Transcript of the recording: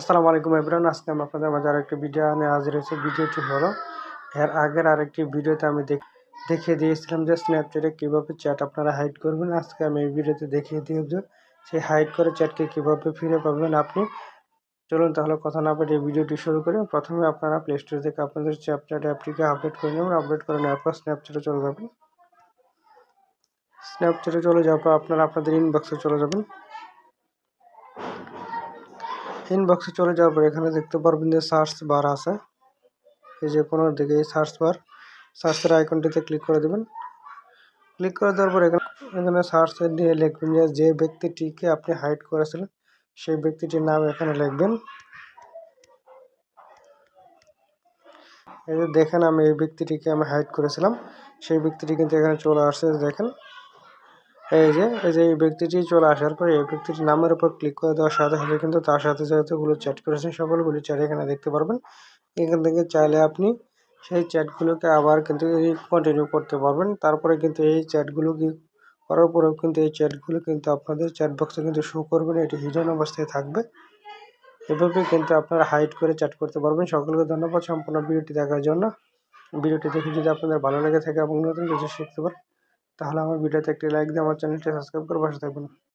আসসালামু আলাইকুম এভরিওয়ান, আজকে আমি আপনাদের মাঝে আরেকটি ভিডিও নিয়ে হাজির হয়েছি। ভিডিওটি হলো, এর আগের আরেকটি ভিডিওতে আমি দেখ- দেখিয়ে দিয়েছিলাম যে স্ন্যাপচ্যাটে কীভাবে চ্যাট আপনারা হাইড করবেন। আজকে আমি এই ভিডিওতে দেখিয়ে দিয়ে যে সেই হাইড করে চ্যাটকে কীভাবে ফিরে পাবেন আপনি। চলুন তাহলে কথা না এই ভিডিওটি শুরু করি। প্রথমে আপনারা প্লে স্টোর থেকে আপনাদের স্ন্যাপচ্যাট অ্যাপটিকে আপডেট করে নেবেন। আপডেট করে নেওয়ার পর স্ন্যাপচ্যাটে চলে যাবেন। স্ন্যাপচ্যাটে চলে যাওয়ার পর আপনারা আপনাদের ইনবক্সে চলে যাবেন। ইনবক্সে চলে যাওয়ার পর এখানে দেখতে পারবেন যে সার্চ বার আছে। এই যে কোনো দিকে এই সার্চ বার সার্চের আইকনটিতে ক্লিক করে দেবেন। ক্লিক করে দেওয়ার পর এখানে এখানে সার্চে দিয়ে লিখবেন যে যে ব্যক্তিটিকে আপনি হাইড করেছিলেন, সেই ব্যক্তিটির নাম এখানে লিখবেন। এই যে দেখেন আমি এই ব্যক্তিটিকে আমি হাইড করেছিলাম, সেই ব্যক্তিটি কিন্তু এখানে চলে আসছে, দেখেন। এই যে এই যে এই ব্যক্তিটি চলে আসার পরে এই ব্যক্তিটির নামের উপর ক্লিক করে দেওয়ার সাথে সাথে কিন্তু তার সাথে যতগুলো চ্যাট করেছেন, সকলগুলো চ্যাট এখানে দেখতে পারবেন। এখান থেকে চাইলে আপনি সেই চ্যাটগুলোকে আবার কিন্তু কন্টিনিউ করতে পারবেন। তারপরে কিন্তু এই চ্যাটগুলো করার পরেও কিন্তু এই চ্যাটগুলো কিন্তু আপনাদের চ্যাট বক্সে কিন্তু শো করবেন। এটি হিডেন অবস্থায় থাকবে। এভাবে কিন্তু আপনারা হাইড করে চ্যাট করতে পারবেন। সকলকে ধন্যবাদ। সম্পূর্ণ ভিডিওটি দেখার জন্য। ভিডিওটি দেখে যদি আপনাদের ভালো লেগে থাকে এবং নতুন কিছু শিখতে পারেন তাহলে আমার ভিডিওতে একটি লাইক দিয়ে আমার চ্যানেলটি সাবস্ক্রাইব করে পাশে থাকবেন।